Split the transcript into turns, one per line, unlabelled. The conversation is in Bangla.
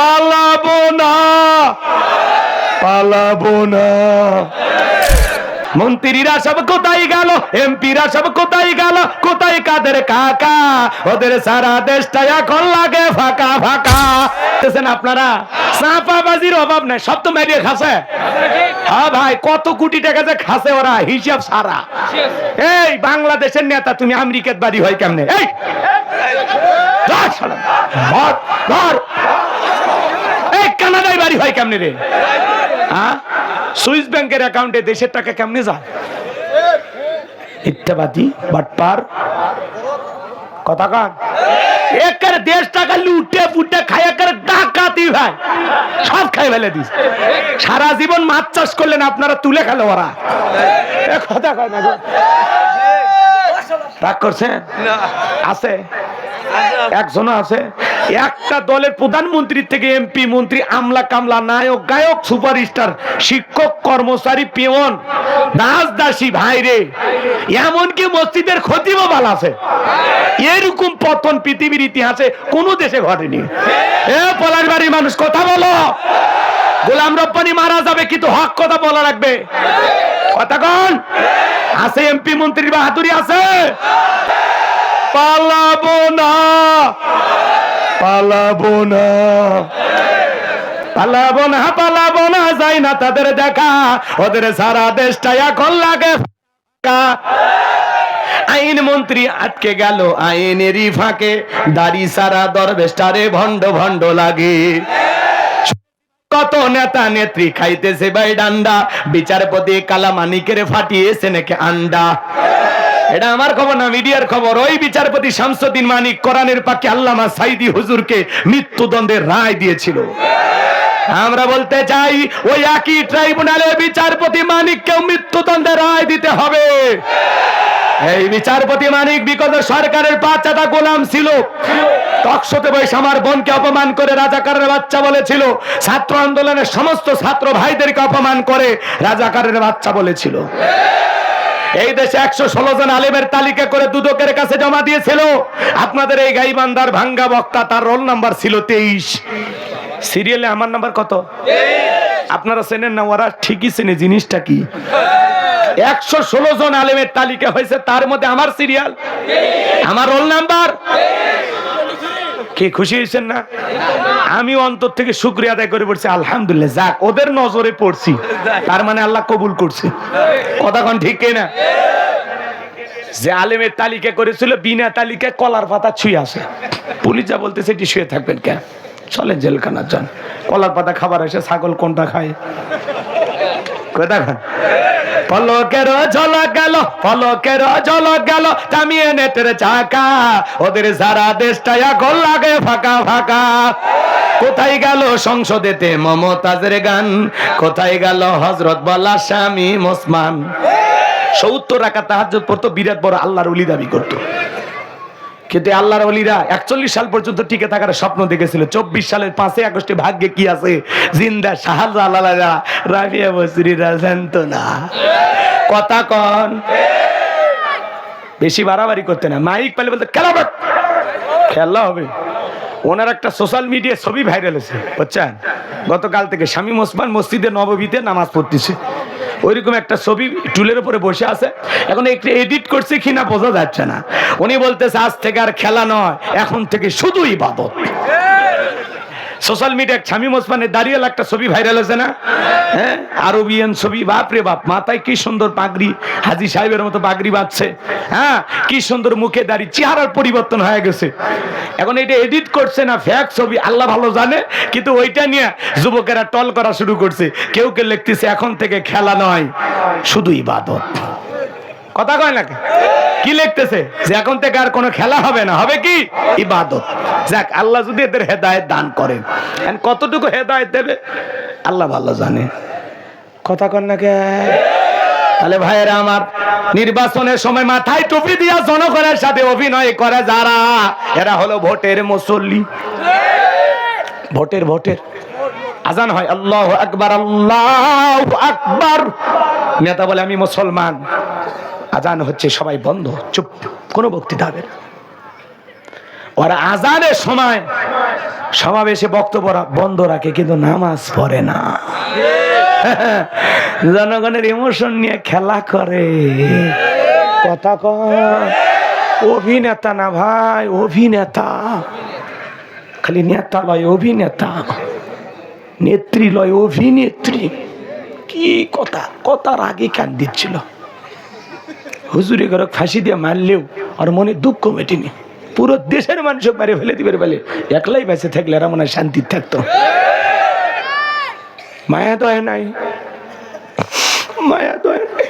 পালাবো না। পালাবো না। মন্ত্রীরা সব কোথায় গেল? এমপিরা সব কোথায় গেল? কোথায় কাদের কাকা? ওদের সারা দেশটা এখন লাগে ফাঁকা ফাঁকা। আপনারা? চাপাবাজির অভাব নাই সব তো মেরিয়ে খাসে হ্যাঁ ভাই কত কোটি টাকা যে খাসে ওরা হিসাব সারা। এই বাংলাদেশের নেতা তুমি আমেরিকার বাড়ি হয় কেমনে? এই! ধর ধর, বাড়ি হয় কেমনে রে? হ্যাঁ? সুইস ব্যাংকের অ্যাকাউন্টে দেশের টাকা কেমনে যায়? মিথ্যাবাদী বাটপার। কথা কান? একের দেশ টাকা লুটে ফুটে খাই একের ডাকাতি ভাই। সব খাই ফেলে দিস। সারা জীবন মাছ চাষ করলেন আপনারা তুলে খেলো ওরা। কথা কয় না। রাগ করছেন? আছে? একজন আছে? একটা দলের প্রধানমন্ত্রী থেকে এমপি, মন্ত্রী, আমলা কামলা, নায়ক, গায়ক, সুপারস্টার, শিক্ষক, কর্মচারী, পেওন, দাস, দাসী ভাইরে এমনকি মসজিদের খতিবও ভালো আছে। এরকম পতন পৃথিবীর ইতিহাসে কোন দেশে ঘটেনি। পলাশ বাড়ির মানুষ, কথা বলো। গোলাম রব্বানি মারা যাবে, কিন্তু হক কথা বলা রাখবে কথা কন। আছে এমপি, মন্ত্রীর বাহাদুরি আছে। পালাবো না। পালাবো না। পালাবো না পালাবো না, যাই না তাদের দেখা। ওদের সারা দেশটা এখন লাগে আইন মন্ত্রী আটকে গেল আইনেরই ফাঁকে। দাড়ি সারা দরবেশটারে ভণ্ড ভণ্ড লাগে। কত নেতা নেত্রী খাইতেছে ভাই ডান্ডা। বিচারপতি কালামানিকের ফাটিয়েছে নাকি আন্ডা। এটা আমার খবর না, মিডিয়ার খবর। ওই বিচারপতি শামসুদ্দিন মানিক কোরআনের পাকে আল্লামা সাইদি হুজুরকে মৃত্যুদণ্ডের রায় দিয়েছিল। আমরা বলতে চাই, ওই একই ট্রাইব্যুনালে বিচারপতি মানিককেও মৃত্যুদণ্ডের রায় দিতে হবে। এই বিচারপতি মানিক বিগত সরকারের বাচ্চাটা গোলাম ছিল। তকশতে বয়স আমার বোনকে অপমান করে রাজাকারের বাচ্চা বলেছিল। ছাত্র আন্দোলনের সমস্ত ছাত্র ভাইদেরকে অপমান করে রাজাকারের বাচ্চা বলেছিল। এই দেশে একশো ষোলো জন আলিমের তালিকা করে দুদকের কাছে জমা দিয়েছিল। আপনাদের এই গাইবান্দার ভাঙ্গা বক্তা তার রোল নাম্বার ছিল তেইশ। সিরিয়ালে আমার নাম্বার কত? আপনারা চেনেন না, ওরা ঠিকই চেনে, জিনিসটা কি? একশো ষোলো জন আলেমের তালিকা হয়েছে, তার মধ্যে আমার সিরিয়াল, আমার রোল নাম্বার? কে খুশি হয়েছেন না? আমি অন্তর থেকে শুক্রিয়া আদায় করে পড়ছি আলহামদুলিল্লাহ, যাক, ওদের নজরে পড়ছি। তার মানে আল্লাহ কবুল করছে। কতক্ষণ ঠিক না যে আলেমের তালিকা করেছিল, বিনা তালিকায় কলার পাতা ছুঁয়ে আসে। পুলিশ যা বলতেছে, এটি শুয়ে থাকবেন কেন? চলেন জেলখানার যান। কলার পাতা খাবার এসে ছাগল কোনটা খায়? কোথা খান পলকের ঝলক গেল পলকের ঝলক গেল, জামিয়ে নেটের চাকা। ওদের সারা দেশটা এখন লাগে ফাঁকা ফাঁকা। কোথায় গেল সংসদেতে মমতাজের গান? কোথায় গেল হজরত বলা স্বামী মোসমান? সত্তর রাখা তাহাজ পড়তো, বিরাট বড় আল্লাহর উলি দাবি করতো। কিন্তু আল্লাহর অলিরা একচল্লিশ সাল পর্যন্ত টিকে থাকার স্বপ্ন দেখেছিল। চব্বিশ সালের পাঁচই আগস্টে ভাগ্যে কি আছে? জিন্দা শাহজালালা রাবিয়া বসরিরা জানতো না। কথা কন। বেশি বাড়াবাড়ি করতে না। মাইক পেলে বলতে, খেলা খেলা হবে। ওনার একটা সোশ্যাল মিডিয়া ছবি ভাইরাল হয়েছে। বুঝছেন? গতকাল থেকে স্বামী ওসমান মসজিদে নববীতে নামাজ পড়তেছে। ওইরকম একটা ছবি টুলের উপরে বসে আছে। এখন একটু এডিট করছে কিনা বোঝা যাচ্ছে না। উনি বলতেছে, আজ থেকে আর খেলা নয়, এখন থেকে শুধুই ইবাদত। সোশ্যাল মিডিয়ায় শামীম ওসমানের দাঁড়িয়ে একটা ছবি ভাইরাল হয়েছে না? হ্যাঁ? আরবিয়ান ছবি, বাপ রে বাপ, মাথায় কি সুন্দর পাগড়ি, হাজি সাহেবের মতো পাগড়ি বাঁধছে। হ্যাঁ? কি সুন্দর মুখে দাঁড়িয়ে চেহারার পরিবর্তন হয়ে গেছে। এখন এটা এডিট করছে না ফ্যাক ছবি, আল্লাহ ভালো জানে, কিন্তু ওইটা নিয়ে যুবকেরা টল করা শুরু করছে। কেউ কেউ লিখতেছে, এখন থেকে খেলা নয়, শুধু ইবাদত। কথা কয় না কি লিখতেছে? যে এখন থেকে আর কোনো খেলা হবে না, হবে কি? ইবাদত। যাক, আল্লাহ যদি এদের হেদায়েত দান করেন কতটুকু হেদায়েত দেবে? আল্লাহ ভালো জানে। কথা কন না কে? তাহলে ভাইয়েরা আমার, নির্বাচনের সময় মাথায় টুপি দিয়া জনগণের সাথে অভিনয় করে যারা, এরা হলো ভোটের মুসল্লি। ভোটের ভোটের। আজান হয়, আল্লাহ আকবার আল্লাহ আকবার। নেতা বলে, আমি মুসলমান। আজান হচ্ছে, সবাই বন্ধ, চুপ, কোনো বক্তৃতা হবে না। ওরা আজানের সময় সমাবেশে বক্তব্য বন্ধ রাখে, কিন্তু নামাজ পড়ে না। জনগণের ইমোশন নিয়ে খেলা করে। কথা কয় অভিনেতা না ভাই, অভিনেতা। খালি নেতা লয়, অভিনেতা। নেত্রী লয়, অভিনেত্রী। কি কথা? কথার আগে কান দিচ্ছিল। হুজুরি করে ফাঁসি দিয়ে মারলেও আর মনে দুঃখ মেটেনি। পুরো দেশের মানুষ মেরে ফেলে দিবে বলে। একলাই বেঁচে থাকলে এরা মনে শান্তি থাকতো। মায়া তো নাই। মায়া তো নাই।